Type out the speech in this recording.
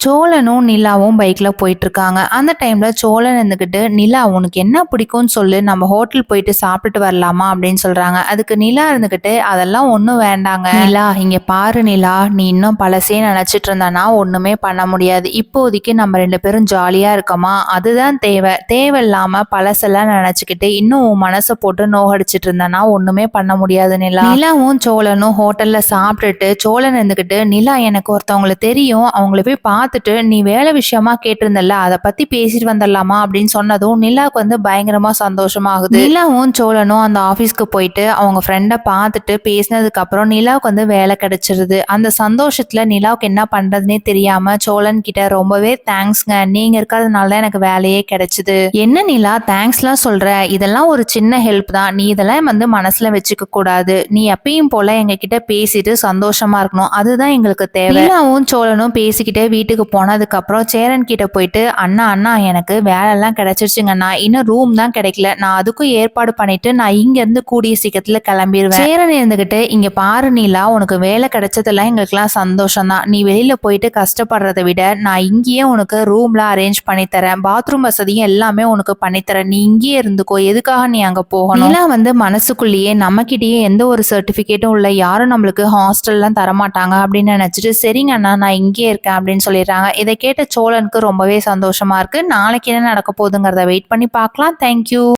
சோழனும் நிலாவும் பைக்ல போயிட்டு இருக்காங்க அந்த டைம்ல சோழன் இருந்துகிட்டு நிலா உனக்கு என்ன பிடிக்கும்னு சொல்லு. நம்ம ஹோட்டல் போயிட்டு சாப்பிட்டுட்டு வரலாமா? அப்படின்னு சொல்றாங்க. அதுக்கு நிலா இருந்துகிட்டு அதெல்லாம் ஒன்றும் வேண்டாங்க. நிலா இங்க பாரு நிலா. நீ இன்னும் பழசே நினைச்சிட்டு இருந்தானா ஒண்ணுமே பண்ண முடியாது. இப்போதைக்கு நம்ம ரெண்டு பேரும் ஜாலியா இருக்கோமா? அதுதான் தேவை. தேவையில்லாம பழசெல்லாம் நினைச்சுக்கிட்டு இன்னும் உன் மனசை போட்டு நோகடிச்சிட்டு இருந்தானா ஒண்ணுமே பண்ண முடியாது நிலா. நிலாவும் சோழனும் ஹோட்டல்ல சாப்பிட்டுட்டு சோழன் இருந்துகிட்டு நிலா எனக்கு ஒருத்தவங்களை தெரியும். அவங்கள போய் பார்த்துட்டு நீ வேலை விஷயமா கேட்டிருந்தல்ல அதை பத்தி பேசிட்டு வந்துடலாமா அப்படின்னு சொன்னதும் நிலாவுக்கு வந்து பயங்கரமா சந்தோஷமாகுது. நிலாவும் சோழனும் அந்த ஆபீஸ்க்கு போயிட்டு அவங்க ஃப்ரெண்டை பார்த்துட்டு பேசினதுக்கு அப்புறம் நிலாவுக்கு வந்து வேலை கிடைச்சிருது. அந்த சந்தோஷத்துல நிலாவுக்கு என்ன பண்றதுனே தெரியாம சோழன் கிட்ட ரொம்பவே தேங்க்ஸ்ங்க நீங்க இருக்கிறதுனால தான் எனக்கு வேலையே கிடைச்சது. என்ன நிலா? தேங்க்ஸ்லாம் சொல்ற. இதெல்லாம் ஒரு சின்ன ஹெல்ப் தான். நீ இதெல்லாம் வந்து மனசுல வச்சுக்க கூடாது. நீ எப்பயும் போல எங்க கிட்ட பேசிட்டு சந்தோஷமா இருக்கணும். அதுதான் எங்களுக்கு தேவை. நிலாவும் சோழனும் பேசிக்கிட்டே வீட்டுக்கு வீட்டுக்கு போனதுக்கப்புறம் சேரன் கிட்ட போயிட்டு அண்ணா அண்ணா எனக்கு வேலைலாம் கிடைச்சிருச்சுங்கண்ணா இன்னும் ரூம் தான் கிடைக்கல. நான் அதுக்கும் ஏற்பாடு பண்ணிட்டு நான் இங்க இருந்து கூடிய சீக்கிரத்துல கிளம்பிடுவேன் சேரன் இருந்துகிட்டு இங்க பாரு நீலா உனக்கு வேலை கிடைச்சதெல்லாம் எங்களுக்குலாம் சந்தோஷம் தான். நீ வெளியில போயிட்டு கஷ்டப்படுறதை விட நான் இங்கேயே உனக்கு ரூம்லாம் அரேஞ்ச் பண்ணி தரேன். பாத்ரூம் வசதியும் எல்லாமே உனக்கு பண்ணித்தரேன் நீ இங்கேயே இருந்துக்கோ எதுக்காக நீ அங்க போகணும்? நீலா வந்து மனசுக்குள்ளேயே நம்மக்கிட்டேயே எந்த ஒரு சர்டிபிகேட்டும் இல்லை. யாரும் நம்மளுக்கு ஹாஸ்டல்லாம் தரமாட்டாங்க அப்படின்னு நினைச்சிட்டு சரிங்க அண்ணா நான் இங்கேயே இருக்கேன் அப்படின்னு சொல்லி பண்ணிடுறாங்க இதை கேட்ட சோழனுக்கு ரொம்பவே சந்தோஷமா இருக்கு. நாளைக்கு என்ன நடக்க போகுதுங்கிறத வெயிட் பண்ணி பார்க்கலாம். தேங்க்யூ